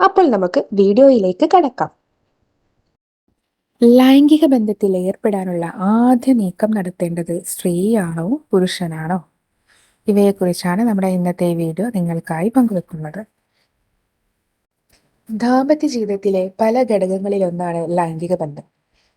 അപ്പോൾ നമുക്ക് വീഡിയോയിലേക്ക് കടക്കാം. ലൈംഗിക ബന്ധത്തിൽ ഏർപ്പെടാനുള്ള ആദ്യ നീക്കം നടത്തേണ്ടത് സ്ത്രീയാണോ പുരുഷനാണോ? ഇവയെക്കുറിച്ചാണ് നമ്മുടെ ഇന്നത്തെ വീഡിയോ നിങ്ങൾക്കായി പങ്കുവെക്കുന്നത്. ദാമ്പത്യ ജീവിതത്തിലെ പല ഘടകങ്ങളിലൊന്നാണ് ലൈംഗിക ബന്ധം.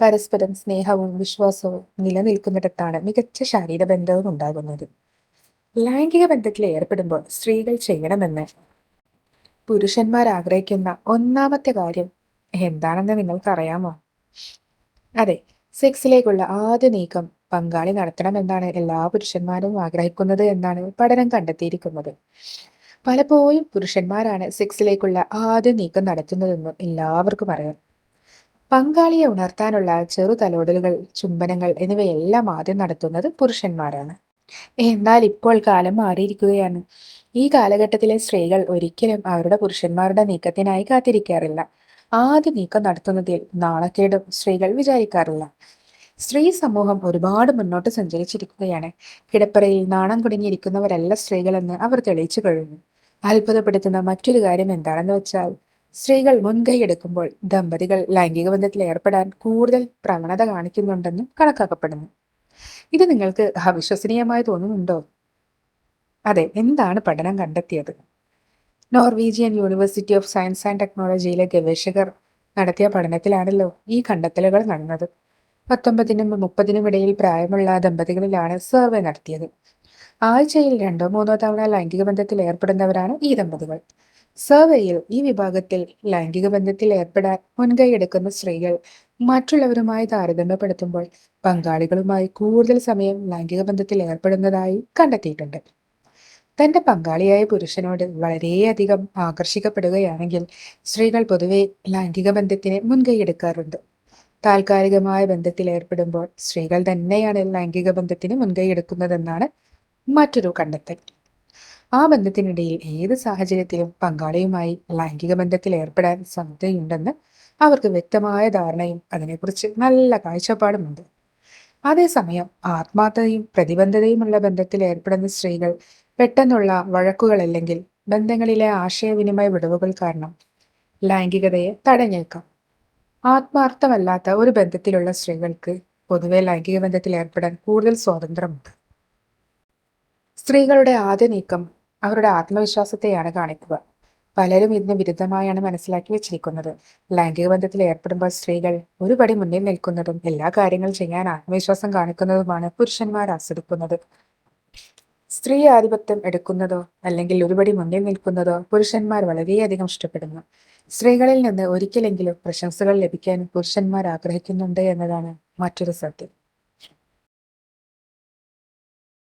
പരസ്പരം സ്നേഹവും വിശ്വാസവും നിലനിൽക്കുന്നിടത്താണ് മികച്ച ശരീരബന്ധവും ഉണ്ടാകുന്നത്. ലൈംഗിക ബന്ധത്തിൽ ഏർപ്പെടുമ്പോൾ സ്ത്രീകൾ ചെയ്യണമെന്ന് പുരുഷന്മാർ ആഗ്രഹിക്കുന്ന ഒന്നാമത്തെ കാര്യം എന്താണെന്ന് നിങ്ങൾക്കറിയാമോ? അതെ സെക്സിലേക്കുള്ള ആദ്യ നീക്കം പങ്കാളി നടത്തണമെന്നാണ് എല്ലാ പുരുഷന്മാരും ആഗ്രഹിക്കുന്നത് എന്നാണ് പഠനം കണ്ടെത്തിയിരിക്കുന്നത്. പലപ്പോഴും പുരുഷന്മാരാണ് സെക്സിലേക്കുള്ള ആദ്യ നീക്കം നടത്തുന്നതെന്നും എല്ലാവർക്കും അറിയാം. പങ്കാളിയെ ഉണർത്താനുള്ള ചെറു തലോടലുകൾ ചുംബനങ്ങൾ എന്നിവയെല്ലാം ആദ്യം നടത്തുന്നത് പുരുഷന്മാരാണ്. എന്നാൽ ഇപ്പോൾ കാലം മാറിയിരിക്കുകയാണ്. ഈ കാലഘട്ടത്തിലെ സ്ത്രീകൾ ഒരിക്കലും അവരുടെ പുരുഷന്മാരുടെ നീക്കത്തിനായി കാത്തിരിക്കാറില്ല. ആദ്യ നീക്കം നടത്തുന്നതിൽ നാണക്കേടും സ്ത്രീകൾ വിചാരിക്കാറില്ല. സ്ത്രീ സമൂഹം ഒരുപാട് മുന്നോട്ട് സഞ്ചരിച്ചിരിക്കുകയാണ്. കിടപ്പറയിൽ നാണം കുടുങ്ങിയിരിക്കുന്നവരല്ല സ്ത്രീകളെന്ന് അവർ തെളിയിച്ചു കഴിഞ്ഞു. അത്ഭുതപ്പെടുത്തുന്ന മറ്റൊരു കാര്യം എന്താണെന്ന് വെച്ചാൽ സ്ത്രീകൾ മുൻകൈ എടുക്കുമ്പോൾ ദമ്പതികൾ ലൈംഗിക ബന്ധത്തിൽ ഏർപ്പെടാൻ കൂടുതൽ പ്രവണത കാണിക്കുന്നുണ്ടെന്നും കണക്കാക്കപ്പെടുന്നു. ഇത് നിങ്ങൾക്ക് അവിശ്വസനീയമായി തോന്നുന്നുണ്ടോ? അതെ എന്താണ് പഠനം കണ്ടെത്തിയത്? Norwegian university of science and ടെക്നോളജിയിലെ ഗവേഷകർ നടത്തിയ പഠനത്തിലാണല്ലോ ഈ കണ്ടെത്തലുകൾ നടന്നത്. പത്തൊമ്പതിനും മുപ്പതിനും ഇടയിൽ പ്രായമുള്ള ദമ്പതികളിലാണ് സർവേ നടത്തിയത്. ആഴ്ചയിൽ രണ്ടോ മൂന്നോ തവണ ലൈംഗിക ബന്ധത്തിൽ ഏർപ്പെടുന്നവരാണ് ഈ ദമ്പതികൾ. സർവേയിൽ ഈ വിഭാഗത്തിൽ ലൈംഗിക ബന്ധത്തിൽ ഏർപ്പെടാൻ മുൻകൈ എടുക്കുന്ന സ്ത്രീകൾ മറ്റുള്ളവരുമായി താരതമ്യപ്പെടുത്തുമ്പോൾ പങ്കാളികളുമായി കൂടുതൽ സമയം ലൈംഗിക ബന്ധത്തിൽ ഏർപ്പെടുന്നതായി കണ്ടെത്തിയിട്ടുണ്ട്. തന്റെ പങ്കാളിയായ പുരുഷനോട് വളരെയധികം ആകർഷിക്കപ്പെടുകയാണെങ്കിൽ സ്ത്രീകൾ പൊതുവെ ലൈംഗിക ബന്ധത്തിന് മുൻകൈ എടുക്കാറുണ്ട്. താൽക്കാലികമായ ബന്ധത്തിൽ ഏർപ്പെടുമ്പോൾ സ്ത്രീകൾ തന്നെയാണ് ലൈംഗിക ബന്ധത്തിന് മുൻകൈ എടുക്കുന്നതെന്നാണ് മറ്റൊരു കണ്ടെത്തൽ. ആ ബന്ധത്തിനിടയിൽ ഏത് സാഹചര്യത്തിലും പങ്കാളിയുമായി ലൈംഗിക ബന്ധത്തിൽ ഏർപ്പെടാൻ സാധ്യതയുണ്ടെന്ന് അവർക്ക് വ്യക്തമായ ധാരണയും അതിനെക്കുറിച്ച് നല്ല കാഴ്ചപ്പാടുമുണ്ട്. അതേസമയം ആത്മാർത്ഥതയും പ്രതിബന്ധതയുമുള്ള ബന്ധത്തിൽ ഏർപ്പെടുന്ന സ്ത്രീകൾ പെട്ടെന്നുള്ള വഴക്കുകളല്ലെങ്കിൽ ബന്ധങ്ങളിലെ ആശയവിനിമയ വിടവുകൾ കാരണം ലൈംഗികതയെ തടഞ്ഞേക്കാം. ആത്മാർത്ഥമല്ലാത്ത ഒരു ബന്ധത്തിലുള്ള സ്ത്രീകൾക്ക് പൊതുവെ ലൈംഗിക ബന്ധത്തിൽ ഏർപ്പെടാൻ കൂടുതൽ സ്വാതന്ത്ര്യമുണ്ട്. സ്ത്രീകളുടെ ആദ്യ നീക്കം അവരുടെ ആത്മവിശ്വാസത്തെയാണ് കാണിക്കുക. പലരും ഇതിന് വിരുദ്ധമായാണ് മനസ്സിലാക്കി വെച്ചിരിക്കുന്നത്. ലൈംഗിക ബന്ധത്തിൽ ഏർപ്പെടുമ്പോൾ സ്ത്രീകൾ ഒരു പടി മുന്നിൽ നിൽക്കുന്നതും എല്ലാ കാര്യങ്ങളും ചെയ്യാൻ ആത്മവിശ്വാസം കാണിക്കുന്നതുമാണ് പുരുഷന്മാർ ആസ്വദിക്കുന്നത്. സ്ത്രീ ആധിപത്യം എടുക്കുന്നതോ അല്ലെങ്കിൽ ഒരുപടി മുന്നിൽ നിൽക്കുന്നതോ പുരുഷന്മാർ വളരെയധികം ഇഷ്ടപ്പെടുന്നു. സ്ത്രീകളിൽ നിന്ന് ഒരിക്കലെങ്കിലും പ്രശംസകൾ ലഭിക്കാൻ പുരുഷന്മാർ ആഗ്രഹിക്കുന്നുണ്ട് എന്നതാണ് മറ്റൊരു സത്യം.